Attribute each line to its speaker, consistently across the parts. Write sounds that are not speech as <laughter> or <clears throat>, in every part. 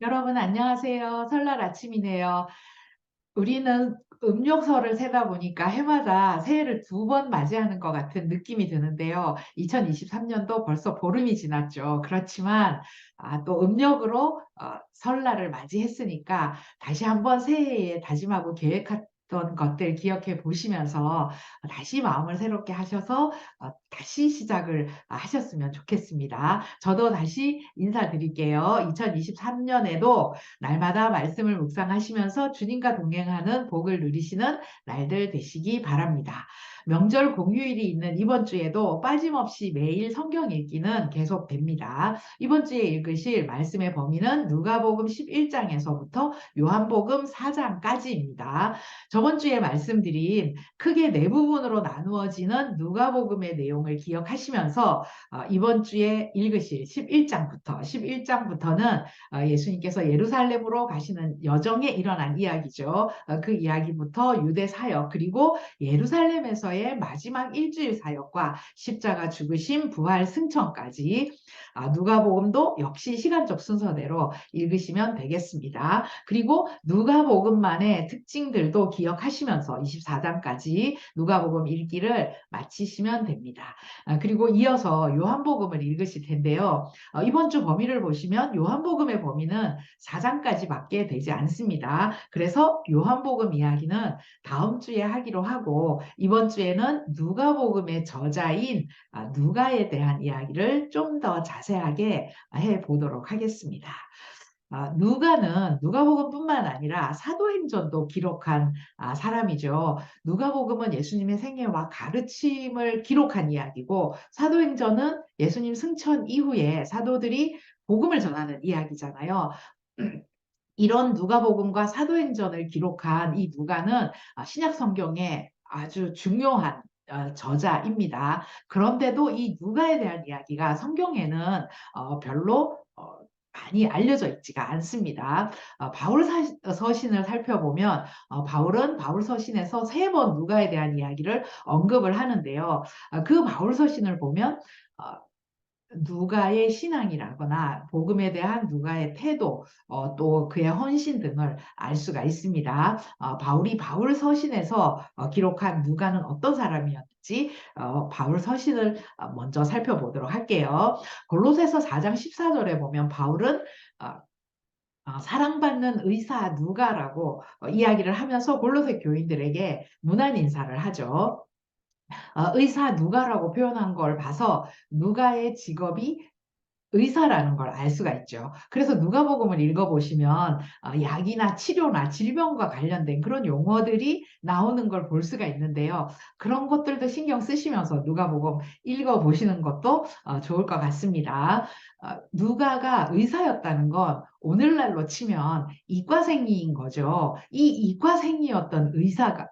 Speaker 1: 여러분 안녕하세요. 설날 아침이네요. 우리는 음력설을 세다 보니까 해마다 새해를 두 번 맞이하는 것 같은 느낌이 드는데요. 2023년도 벌써 보름이 지났죠. 그렇지만 아, 또 음력으로 어, 설날을 맞이했으니까 다시 한번 새해에 다짐하고 계획했던 것들 기억해 보시면서 다시 마음을 새롭게 하셔서 어, 다시 시작을 하셨으면 좋겠습니다. 저도 다시 인사드릴게요. 2023년에도 날마다 말씀을 묵상하시면서 주님과 동행하는 복을 누리시는 날들 되시기 바랍니다. 명절 공휴일이 있는 이번 주에도 빠짐없이 매일 성경 읽기는 계속됩니다. 이번 주에 읽으실 말씀의 범위는 누가복음 11장에서부터 요한복음 4장까지입니다. 저번 주에 말씀드린 크게 네 부분으로 나누어지는 누가복음의 내용 을 기억하시면서 어, 이번 주에 읽으실 11장부터 11장부터는 어, 예수님께서 예루살렘으로 가시는 여정에 일어난 이야기죠. 어, 그 이야기부터 유대 사역 그리고 예루살렘에서의 마지막 일주일 사역과 십자가 죽으심 부활 승천까지 아, 누가복음도 역시 시간적 순서대로 읽으시면 되겠습니다. 그리고 누가복음만의 특징들도 기억하시면서 24장까지 누가복음 읽기를 마치시면 됩니다. 아, 그리고 이어서 요한복음을 읽으실 텐데요. 어, 이번 주 범위를 보시면 요한복음의 범위는 4장까지밖에 되지 않습니다. 그래서 요한복음 이야기는 다음 주에 하기로 하고 이번 주에는 누가복음의 저자인 아, 누가에 대한 이야기를 좀 더 자세하게 해 보도록 하겠습니다. 아, 누가는 누가복음뿐만 아니라 사도행전도 기록한 아, 사람이죠. 누가복음은 예수님의 생애와 가르침을 기록한 이야기고 사도행전은 예수님 승천 이후에 사도들이 복음을 전하는 이야기잖아요. <clears throat> 이런 누가복음과 사도행전을 기록한 이 누가는 아, 신약 성경에 아주 중요한 어, 저자입니다. 그런데도 이 누가에 대한 이야기가 성경에는 어, 별로 어, 많이 알려져 있지가 않습니다. 어, 바울 사, 서신을 살펴보면 어, 바울은 바울 서신에서 세 번 누가에 대한 이야기를 언급을 하는데요. 어, 그 바울 서신을 보면 누가의 신앙이라거나 복음에 대한 누가의 태도, 어, 또 그의 헌신 등을 알 수가 있습니다. 어, 바울이 바울 서신에서 어, 기록한 누가는 어떤 사람이었는지 어, 바울 서신을 어, 먼저 살펴보도록 할게요. 골로새서 4장 14절에 보면 바울은 어, 어, 사랑받는 의사 누가라고 어, 이야기를 하면서 골로새 교인들에게 문안 인사를 하죠. 어, 의사 누가라고 표현한 걸 봐서 누가의 직업이 의사라는 걸 알 수가 있죠. 그래서 누가복음을 읽어보시면 어, 약이나 치료나 질병과 관련된 그런 용어들이 나오는 걸 볼 수가 있는데요. 그런 것들도 신경 쓰시면서 누가복음 읽어보시는 것도 어, 좋을 것 같습니다. 어, 누가가 의사였다는 건 오늘날로 치면 이과생인 거죠. 이 이과생이었던 의사가 어,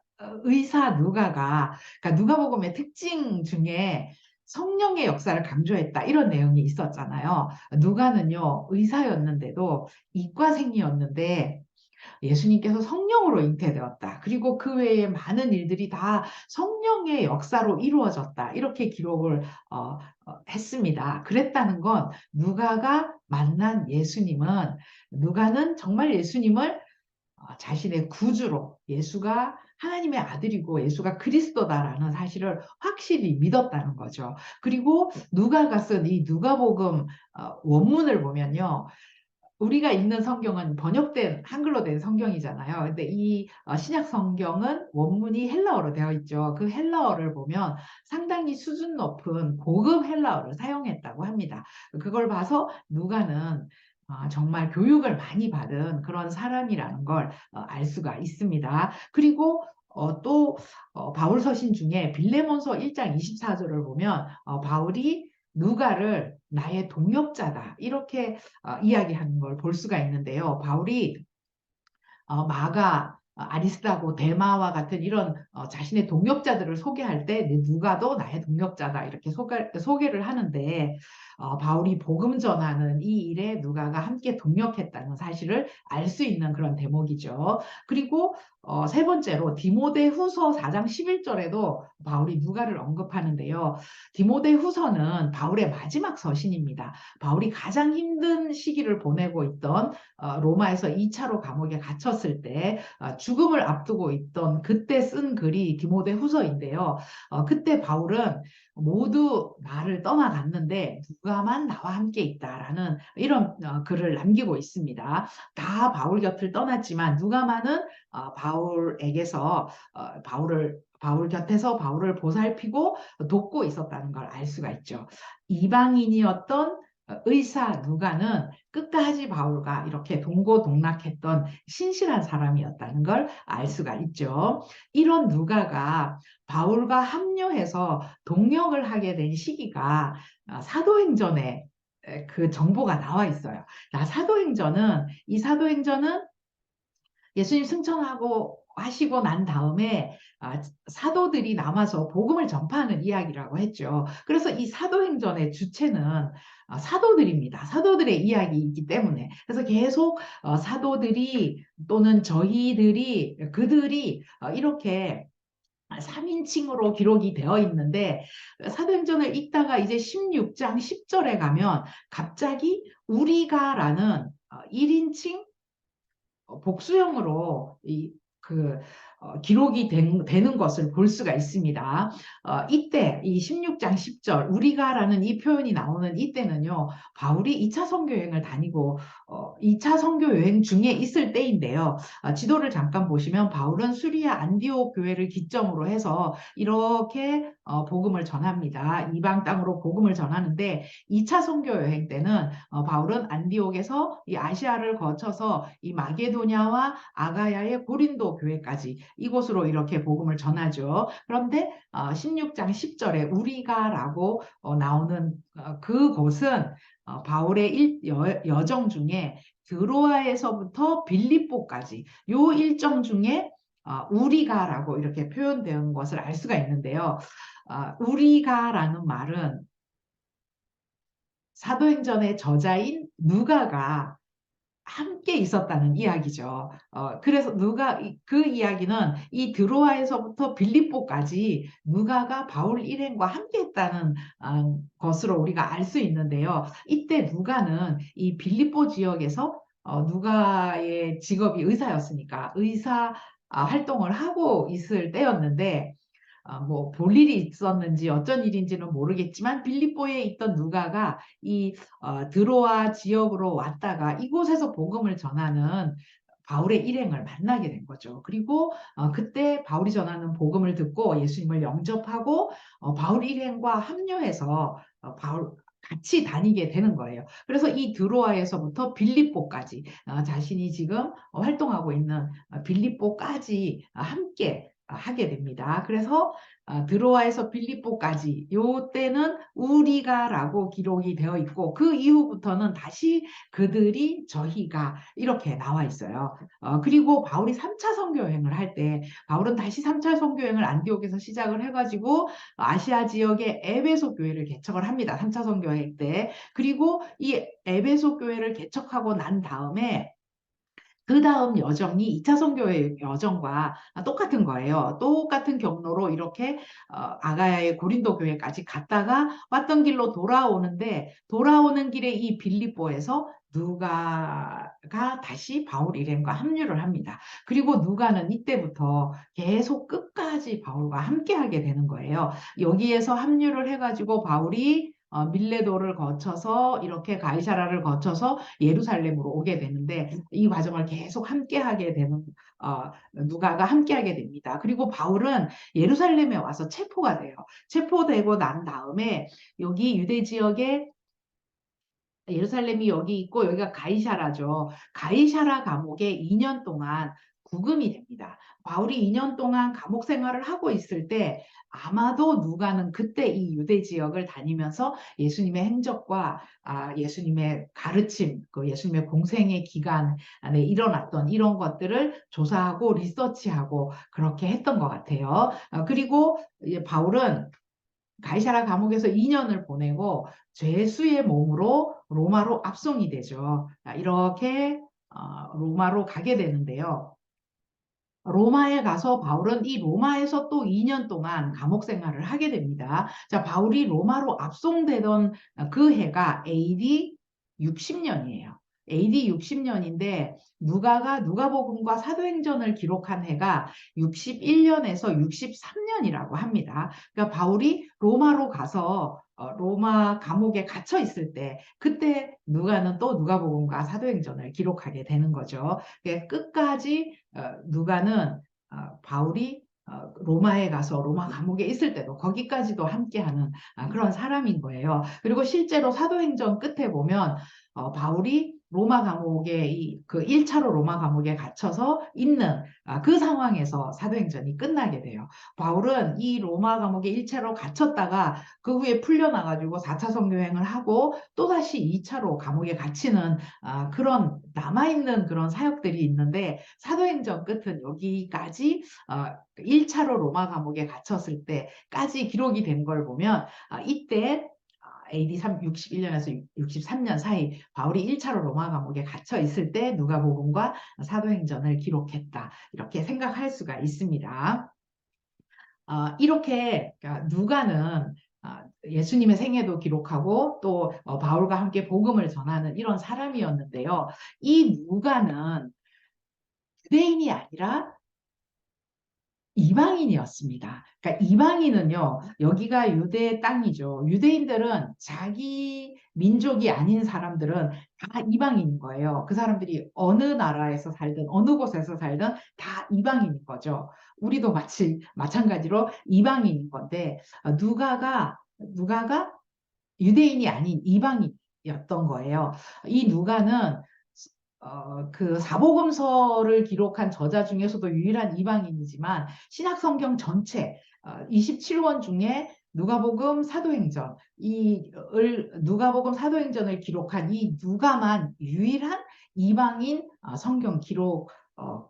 Speaker 1: 의사 누가가 그러니까 누가복음의 특징 중에 성령의 역사를 강조했다 이런 내용이 있었잖아요. 누가는요 의사였는데도 이과생이었는데 예수님께서 성령으로 잉태되었다. 그리고 그 외에 많은 일들이 다 성령의 역사로 이루어졌다. 이렇게 기록을 어, 어, 했습니다. 그랬다는 건 누가가 만난 예수님은 누가는 정말 예수님을 어, 자신의 구주로 예수가 하나님의 아들이고 예수가 그리스도다라는 사실을 확실히 믿었다는 거죠. 그리고 누가가 쓴 이 누가복음 어, 원문을 보면요. 우리가 읽는 성경은 번역된 한글로 된 성경이잖아요. 근데 이 어, 신약 성경은 원문이 헬라어로 되어 있죠. 그 헬라어를 보면 상당히 수준 높은 고급 헬라어를 사용했다고 합니다. 그걸 봐서 누가는 아, 정말 교육을 많이 받은 그런 사람이라는 걸 어, 알 수가 있습니다. 그리고 어, 또 어, 바울 서신 중에 빌레몬서 1장 24절을 보면 어, 바울이 누가를 나의 동역자다 이렇게 어, 이야기하는 걸 볼 수가 있는데요. 바울이 어, 마가 어, 아리스타고 데마와 같은 이런 어, 자신의 동역자들을 소개할 때 누가도 나의 동역자다 이렇게 소개, 소개를 하는데 어, 바울이 복음 전하는 이 일에 누가가 함께 동력했다는 사실을 알 수 있는 그런 대목이죠. 그리고 어, 세 번째로 디모데 후서 4장 11절에도 바울이 누가를 언급하는데요. 디모데 후서는 바울의 마지막 서신입니다. 바울이 가장 힘든 시기를 보내고 있던 어, 로마에서 2차로 감옥에 갇혔을 때 어, 죽음을 앞두고 있던 그때 쓴 글이 디모데 후서인데요. 어, 그때 바울은 모두 나를 떠나갔는데 누가 만 나와 함께 있다라는 이런 어, 글을 남기고 있습니다. 다 바울 곁을 떠났지만 누가만은 어, 바울에게서 어, 바울을 바울 곁에서 바울을 보살피고 돕고 있었다는 걸 알 수가 있죠. 이방인이었던 의사 누가는 끝까지 바울과 이렇게 동고동락했던 신실한 사람이었다는 걸 알 수가 있죠. 이런 누가가 바울과 합류해서 동역을 하게 된 시기가 어, 사도행전에 그 정보가 나와 있어요. 나 사도행전은 이 사도행전은 예수님 승천하고 하시고 난 다음에 아, 사도들이 남아서 복음을 전파하는 이야기라고 했죠. 그래서 이 사도행전의 주체는 아, 사도들입니다. 사도들의 이야기이기 때문에 그래서 계속 어, 사도들이 또는 저희들이 그들이 어, 이렇게 3인칭으로 기록이 되어 있는데 사도행전을 읽다가 이제 16장 10절에 가면 갑자기 우리가 라는 1인칭 어, 복수형으로 이 그 어, 기록이 된, 되는 것을 볼 수가 있습니다. 어, 이때 이 16장 10절 우리가라는 이 표현이 나오는 이때는요. 바울이 2차 선교 여행을 다니고 어, 2차 선교 여행 중에 있을 때인데요. 어, 지도를 잠깐 보시면 바울은 수리아 안디오 교회를 기점으로 해서 이렇게 어, 복음을 전합니다. 이방 땅으로 복음을 전하는데 2차 선교 여행 때는 어, 바울은 안디옥에서 이 아시아를 거쳐서 이 마게도냐와 아가야의 고린도 교회까지 이곳으로 이렇게 복음을 전하죠. 그런데 16장 어, 10절에 우리가라고 어, 나오는 어, 그곳은 바울의 일, 여, 정 중에 드로아에서부터 빌립보까지 요 일정 중에 우리가라고 이렇게 표현된 것을 알 수가 있는데요. 우리가라는 말은 사도행전의 저자인 누가가 함께 있었다는 이야기죠. 어, 그래서 누가 그 이야기는 이 드로아에서부터 빌립보까지 누가가 바울 일행과 함께 했다는 어, 것으로 우리가 알 수 있는데요. 이때 누가는 이 빌립보 지역에서 어, 누가의 직업이 의사였으니까 의사 아, 활동을 하고 있을 때였는데 아, 뭐 볼 일이 있었는지 어쩐 일인지는 모르겠지만 빌립보에 있던 누가가 이 어, 드로아 지역으로 왔다가 이곳에서 복음을 전하는 바울의 일행을 만나게 된 거죠. 그리고 어, 그때 바울이 전하는 복음을 듣고 예수님을 영접하고 어, 바울 일행과 합류해서 어, 바울 같이 다니게 되는 거예요. 그래서 이 드로아에서부터 빌립보까지 어, 자신이 지금 활동하고 있는 어, 빌립보까지 함께 하게 됩니다. 그래서 어, 드로아에서 빌립보까지 요 때는 우리가라고 기록이 되어 있고 그 이후부터는 다시 그들이 저희가 이렇게 나와 있어요. 어, 그리고 바울이 3차 선교 여행을 할 때 바울은 다시 3차 선교 여행을 안디옥에서 시작을 해가지고 아시아 지역의 에베소 교회를 개척을 합니다. 3차 선교 여행 때 그리고 이 에베소 교회를 개척하고 난 다음에 그 다음 여정이 2차 선교의 여정과 똑같은 거예요. 똑같은 경로로 이렇게 어, 아가야의 고린도 교회까지 갔다가 왔던 길로 돌아오는데 돌아오는 길에 이 빌립보에서 누가가 다시 바울 일행과 합류를 합니다. 그리고 누가는 이때부터 계속 끝까지 바울과 함께하게 되는 거예요. 여기에서 합류를 해가지고 바울이 어, 밀레도를 거쳐서 이렇게 가이사라를 거쳐서 예루살렘으로 오게 되는데 이 과정을 계속 함께하게 되는 어, 누가가 함께하게 됩니다. 그리고 바울은 예루살렘에 와서 체포가 돼요. 체포되고 난 다음에 여기 유대 지역에 예루살렘이 여기 있고 여기가 가이샤라죠. 가이샤라 감옥에 2년 동안 구금이 됩니다. 바울이 2년 동안 감옥 생활을 하고 있을 때 아마도 누가는 그때 이 유대 지역을 다니면서 예수님의 행적과 아, 예수님의 가르침, 그 예수님의 공생의 기간 안에 일어났던 이런 것들을 조사하고 리서치하고 그렇게 했던 것 같아요. 아, 그리고 바울은 가이사라 감옥에서 2년을 보내고 죄수의 몸으로 로마로 압송이 되죠. 이렇게 어, 로마로 가게 되는데요. 로마에 가서 바울은 이 로마에서 또 2년 동안 감옥 생활을 하게 됩니다. 자, 바울이 로마로 압송되던 그 해가 AD 60년이에요. AD 60년인데 누가가 누가복음과 사도행전을 기록한 해가 61년에서 63년이라고 합니다. 그러니까 바울이 로마로 가서 어, 로마 감옥에 gat혀 있을 때 그때 누가는 또 누가복음과 사도행전을 기록하게 되는 거죠. 끝까지 어, 누가는 어, 바울이 로마에 가서 로마 감옥에 있을 때도 거기까지도 함께하는 아, 그런 사람인 거예요. 그리고 실제로 사도행전 끝에 보면 바울이 로마 감옥에 이, 그 1차로 로마 감옥에 갇혀서 있는 아, 그 상황에서 사도행전이 끝나게 돼요. 바울은 이 로마 감옥에 1차로 갇혔다가 그 후에 풀려나가지고 4차 성교행을 하고 또다시 2차로 감옥에 갇히는 아, 그런 남아있는 그런 사역들이 있는데 사도행전 끝은 여기까지 어, 1차로 로마 감옥에 갇혔을 때까지 기록이 된 걸 보면 아, 이때 AD 3, 61년에서 63년 사이 바울이 1차로 로마 감옥에 갇혀 있을 때 누가복음과 사도행전을 기록했다. 이렇게 생각할 수가 있습니다. 어, 이렇게 그러니까 누가는 어, 예수님의 생애도 기록하고 또 어, 바울과 함께 복음을 전하는 이런 사람이었는데요. 이 누가는 유대인이 아니라 이방인이었습니다. 그러니까 이방인은요, 여기가 유대의 땅이죠. 유대인들은 자기 민족이 아닌 사람들은 다 이방인인 거예요. 그 사람들이 어느 나라에서 살든 어느 곳에서 살든 다 이방인인 거죠. 우리도 마치 마찬가지로 이방인인 건데 어, 누가가 누가가 유대인이 아닌 이방인이었던 거예요. 이 누가는 어, 그 사복음서를 기록한 저자 중에서도 유일한 이방인이지만 신약 성경 전체 어, 27권 중에 누가복음 사도행전 이을 누가복음 사도행전을 기록한 이 누가만 유일한 이방인 어, 성경 기록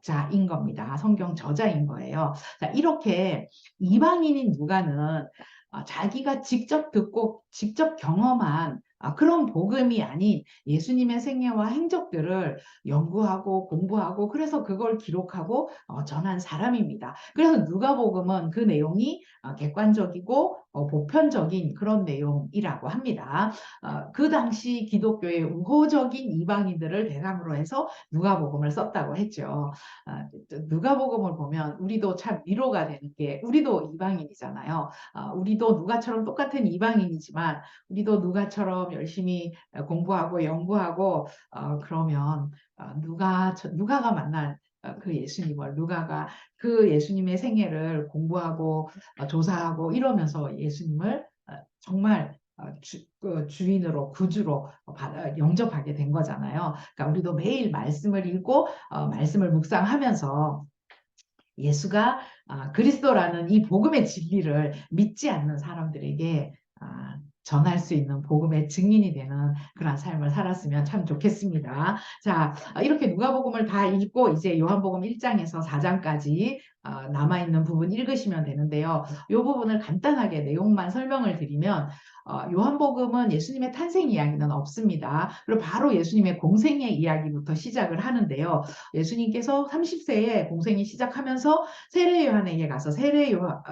Speaker 1: 자인 겁니다. 성경 저자인 거예요. 자, 이렇게 이방인인 누가는 어, 자기가 직접 듣고 직접 경험한 아, 그런 복음이 아닌 예수님의 생애와 행적들을 연구하고 공부하고 그래서 그걸 기록하고 어, 전한 사람입니다. 그래서 누가복음은 그 내용이 어, 객관적이고 어, 보편적인 그런 내용이라고 합니다. 어, 그 당시 기독교의 우호적인 이방인들을 대상으로 해서 누가복음을 썼다고 했죠. 어, 누가복음을 보면 우리도 참 위로가 되는 게 우리도 이방인이잖아요. 어, 우리도 누가처럼 똑같은 이방인이지만 우리도 누가처럼 열심히 공부하고 연구하고 어, 그러면 어, 누가 누가가 만날 어, 그 예수님을 누가가 그 예수님의 생애를 공부하고 어, 조사하고 이러면서 예수님을 어, 정말 주, 그 주인으로 구주로 영접하게 된 거잖아요. 그러니까 우리도 매일 말씀을 읽고 말씀을 묵상하면서 예수가 그리스도라는 이 복음의 진리를 믿지 않는 사람들에게 아, 전할 수 있는 복음의 증인이 되는 그런 삶을 살았으면 참 좋겠습니다. 자, 이렇게 누가복음을 다 읽고 이제 요한복음 1장에서 4장까지 어, 남아있는 부분 읽으시면 되는데요. 이 부분을 간단하게 내용만 설명을 드리면 어, 요한복음은 예수님의 탄생 이야기는 없습니다. 그리고 바로 예수님의 공생의 이야기부터 시작을 하는데요. 예수님께서 30세에 공생이 시작하면서 세례 요한에게 가서 세례 요한 어,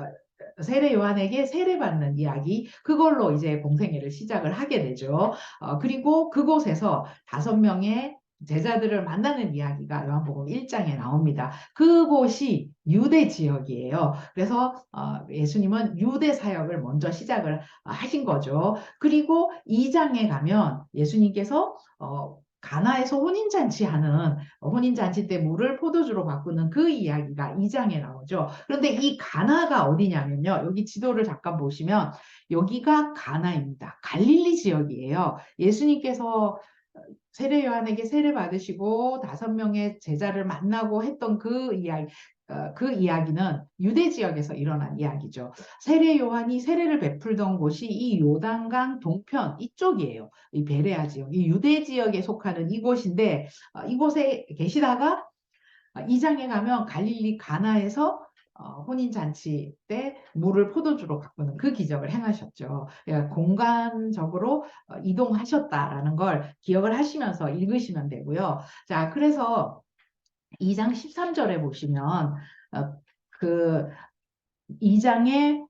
Speaker 1: 세례 요한에게 세례받는 이야기 그걸로 이제 공생애를 시작을 하게 되죠. 어, 그리고 그곳에서 다섯 명의 제자들을 만나는 이야기가 요한복음 1장에 나옵니다. 그곳이 유대 지역이에요. 그래서 어, 예수님은 유대 사역을 먼저 시작을 하신 거죠. 그리고 2장에 가면 예수님께서 어, 가나에서 혼인잔치 하는 혼인잔치 때 물을 포도주로 바꾸는 그 이야기가 2장에 나오죠. 그런데 이 가나가 어디냐면요. 여기 지도를 잠깐 보시면 여기가 가나입니다. 갈릴리 지역이에요. 예수님께서 세례 요한에게 세례 받으시고 다섯 명의 제자를 만나고 했던 그 이야기, 어, 그 이야기는 유대 지역에서 일어난 이야기죠. 세례 요한이 세례를 베풀던 곳이 이 요단강 동편 이쪽이에요. 이 베레아 지역, 이 유대 지역에 속하는 이곳인데 어, 이곳에 계시다가 어, 이 장에 가면 갈릴리 가나에서 어, 혼인 잔치 때 물을 포도주로 바꾸는 그 기적을 행하셨죠. 그러니까 공간적으로 어, 이동하셨다라는 걸 기억을 하시면서 읽으시면 되고요. 자, 그래서 2장 13절에 보시면 어, 그 2장에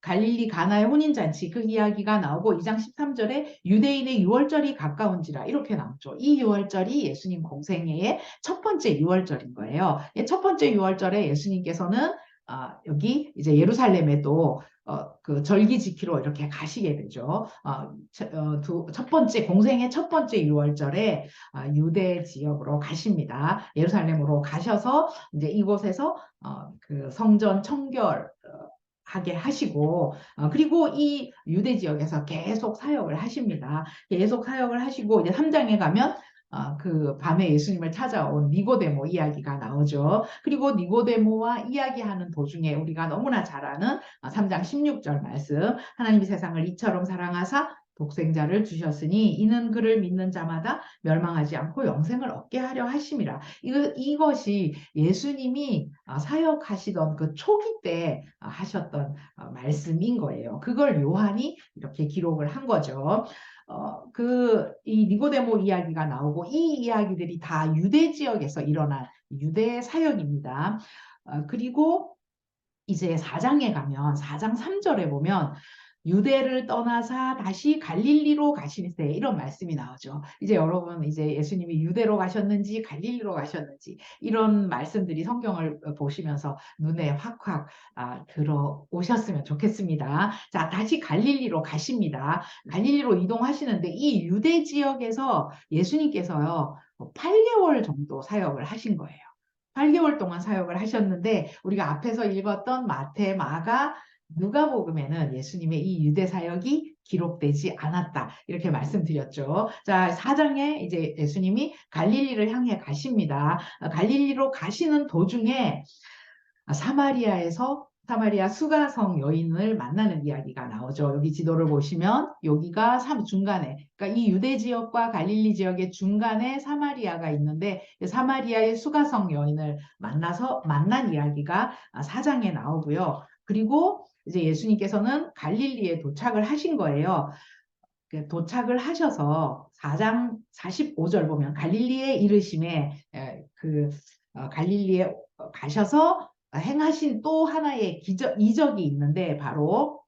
Speaker 1: 갈릴리 가나의 혼인잔치 그 이야기가 나오고 2장 13절에 유대인의 유월절이 가까운지라 이렇게 나오죠. 이 유월절이 예수님 공생애의 첫 번째 유월절인 거예요. 첫 번째 유월절에 예수님께서는 어, 여기 이제 예루살렘에도 어, 그 절기 지키러 이렇게 가시게 되죠. 어, 어, 두, 첫 번째 공생의 첫 번째 유월절에 어, 유대 지역으로 가십니다. 예루살렘으로 가셔서 이제 이곳에서 어, 그 성전 청결 하게 하시고 어, 그리고 이 유대 지역에서 계속 사역을 하십니다. 계속 사역을 하시고 이제 3장에 가면 어, 그 밤에 예수님을 찾아온 니고데모 이야기가 나오죠. 그리고 니고데모와 이야기하는 도중에 우리가 너무나 잘 아는 3장 어, 16절 말씀 하나님이 세상을 이처럼 사랑하사 독생자를 주셨으니 이는 그를 믿는 자마다 멸망하지 않고 영생을 얻게 하려 하심이라. 이거, 이것이 예수님이 어, 사역하시던 그 초기 때 어, 하셨던 어, 말씀인 거예요. 그걸 요한이 이렇게 기록을 한 거죠. 어, 그, 이 니고데모 이야기가 나오고 이 이야기들이 다 유대 지역에서 일어난 유대 사역입니다. 어, 그리고 이제 4장에 가면 4장 3절에 보면 유대를 떠나사 다시 갈릴리로 가시세 이런 말씀이 나오죠. 이제 여러분 이제 예수님이 유대로 가셨는지 갈릴리로 가셨는지 이런 말씀들이 성경을 보시면서 눈에 확확 아, 들어오셨으면 좋겠습니다. 자 다시 갈릴리로 가십니다. 갈릴리로 이동하시는데 이 유대 지역에서 예수님께서요 8개월 정도 사역을 하신 거예요. 8개월 동안 사역을 하셨는데 우리가 앞에서 읽었던 마태, 마가, 누가복음에는 예수님의 이 유대 사역이 기록되지 않았다. 이렇게 말씀드렸죠. 자, 4장에 이제 예수님이 갈릴리를 향해 가십니다. 갈릴리로 가시는 도중에 사마리아에서 사마리아 수가성 여인을 만나는 이야기가 나오죠. 여기 지도를 보시면 여기가 중간에 그러니까 이 유대 지역과 갈릴리 지역의 중간에 사마리아가 있는데 사마리아의 수가성 여인을 만나서 만난 이야기가 사장에 나오고요. 그리고 이제 예수님께서는 갈릴리에 도착을 하신 거예요. 그 도착을 하셔서 4장 45절 보면 갈릴리에 이르심에 그 어, 갈릴리에 가셔서 행하신 또 하나의 기적, 이적이 있는데 바로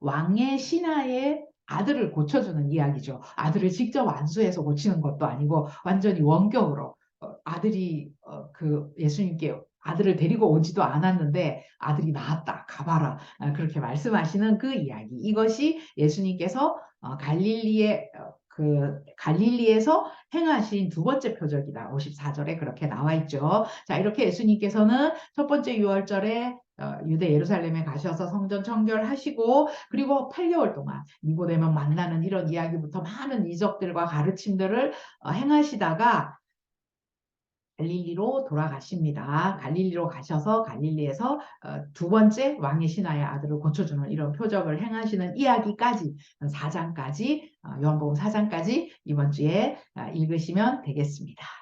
Speaker 1: 왕의 신하의 아들을 고쳐주는 이야기죠. 아들을 직접 안수해서 고치는 것도 아니고 완전히 원격으로 어, 아들이 어, 그 예수님께 아들을 데리고 오지도 않았는데 아들이 나왔다 가봐라 아, 그렇게 말씀하시는 그 이야기 이것이 예수님께서 어, 갈릴리에 그 갈릴리에서 행하신 두 번째 표적이다. 54절에 그렇게 나와 있죠. 자, 이렇게 예수님께서는 첫 번째 6월절에 유대 예루살렘에 가셔서 성전 청결하시고 그리고 8개월 동안 니고데몬 만나는 이런 이야기부터 많은 이적들과 가르침들을 행하시다가 갈릴리로 돌아가십니다. 갈릴리로 가셔서 갈릴리에서 어, 두 번째 왕의 신하의 아들을 고쳐주는 이런 표적을 행하시는 이야기까지 4장까지 어, 요한복음 4장까지 이번 주에 어, 읽으시면 되겠습니다.